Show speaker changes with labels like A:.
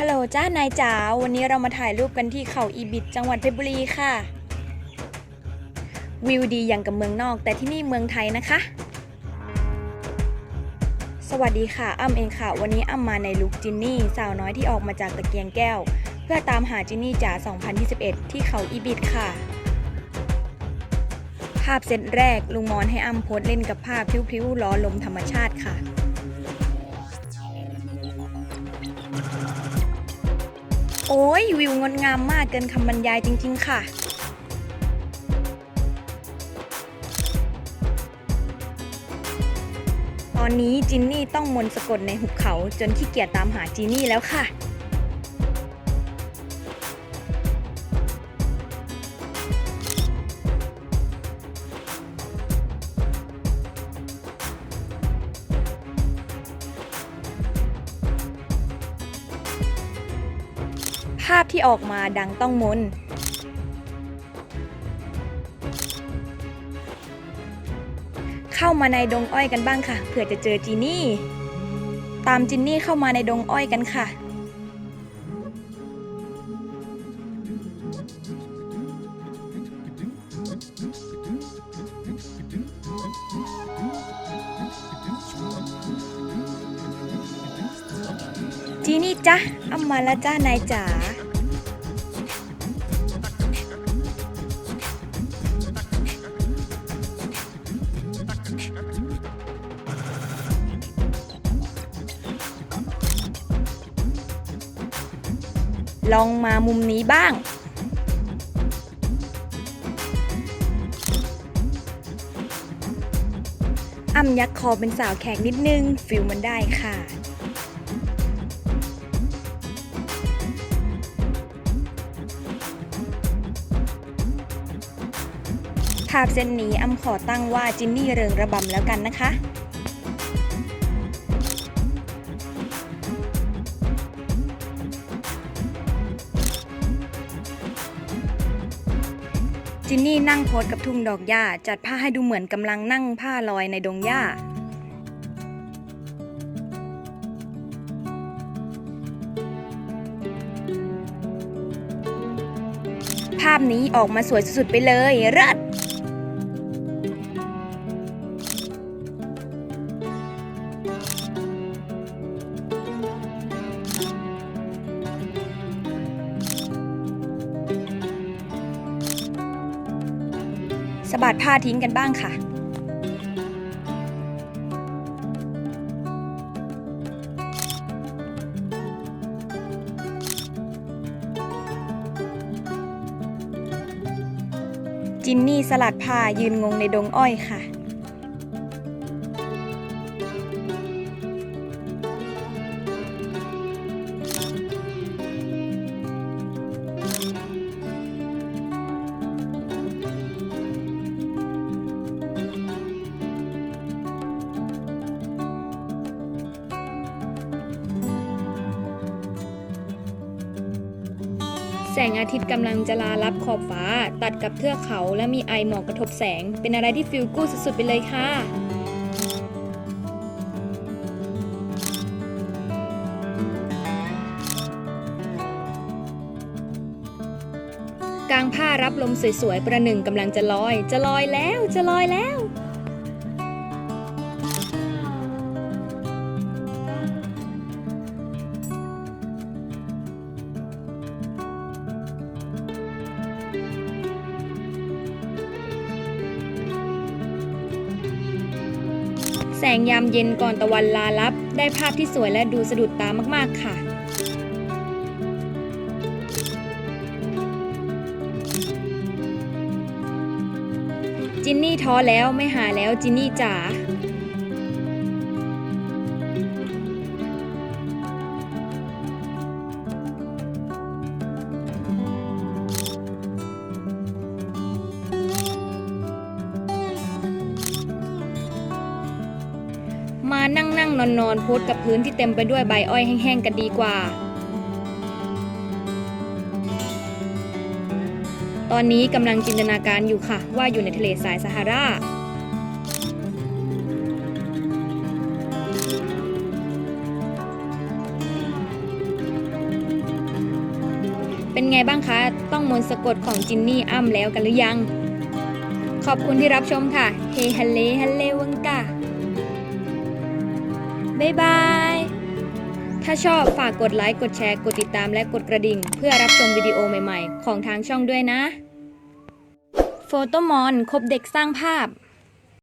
A: ฮัลโหลจ้านายจ๋าวันนี้เรามาถ่ายรูปกันที่เขาอีบิดจังหวัดเพชรบุรีค่ะ วิวดีอย่างกับเมืองนอก แต่ที่นี่เมืองไทยนะคะ สวัสดีค่ะอ้ำเองค่ะ วันนี้อ้ำมาในลุคจินนี่สาวน้อยที่ออกมาจากตะเกียงแก้ว เพื่อตามหาจินนี่จ๋า 2021 ที่เขาอีบิดค่ะ ภาพเซตแรกลุงมอนให้อ้ำโพสเล่นกับภาพพิ้วๆล้อลมธรรมชาติค่ะ โอ้ยวิวงดงามมากเกินคำบรรยายจริง ๆ ค่ะ ตอนนี้จินนี่ต้องมนสะกดในหุบเขาจนขี้เกียจตามหาจินนี่แล้วค่ะ ภาพที่ออกมาดังต้องมน เข้ามาในดงอ้อยกันบ้างค่ะ เผื่อจะเจอจีนี่ ตามจินนี่เข้ามาในดงอ้อยกันค่ะ จีนี่จ้ะเอ้ำมาล้วจ้านายจ๋าลองมามุมนี้บ้าง อ้ำยักคอเป็นสาวแขกนิดนึงฟิลมันได้ค่ะาพเส้นนี้อ้ำขอตั้งว่าจินนี่เริงระบำแล้วกันนะคะ จินนี่นั่งโพสกับทุ่งดอกหญ้าจัดผ้าให้ดูเหมือนกำลังนั่งผ้าลอยในดงหญ้าภาพนี้ออกมาสวยสุดๆไปเลยเลิศะบัดผ้าทิ้งกันบ้างค่ะ จินนี่สลัดผ้ายืนงงในดงอ้อยค่ะ แสงอาทิตย์กำลังจะลาลับขอบฟ้า ตัดกับเทือกเขาและมีไอหมอกกระทบแสง เป็นอะไรที่ฟิลกู๊ดสุดๆไปเลยค่ะกลางผ้ารับลมสวยๆ ประหนึ่งกำลังจะลอย จะลอยแล้ว จะลอยแล้ว แสงยามเย็นก่อนตะวันลาลับ ได้ภาพที่สวยและดูสะดุดตามากๆค่ะ จินนี่ท้อแล้วไม่หาแล้วจินนี่จ๋า นั่งนั่งนอนนอนโพสกับพื้นที่เต็มไปด้วยใบอ้อยแห้งๆกันดีกว่า ตอนนี้กำลังจินตนาการอยู่ค่ะ ว่าอยู่ในทะเลทรายซาฮาราเป็นไงบ้างคะ ต้องมนต์สะกดของจินนี่อ้ำแล้วกันหรือยัง ขอบคุณที่รับชมค่ะ เฮฮัลเลฮัลเลวังกา บ๊ายบาย ถ้าชอบฝากกดไลค์กดแชร์กดติดตามและกดกระดิ่ง เพื่อรับชมวิดีโอใหม่ๆ ของทางช่องด้วยนะ โฟโตมอนคบเด็กสร้างภาพ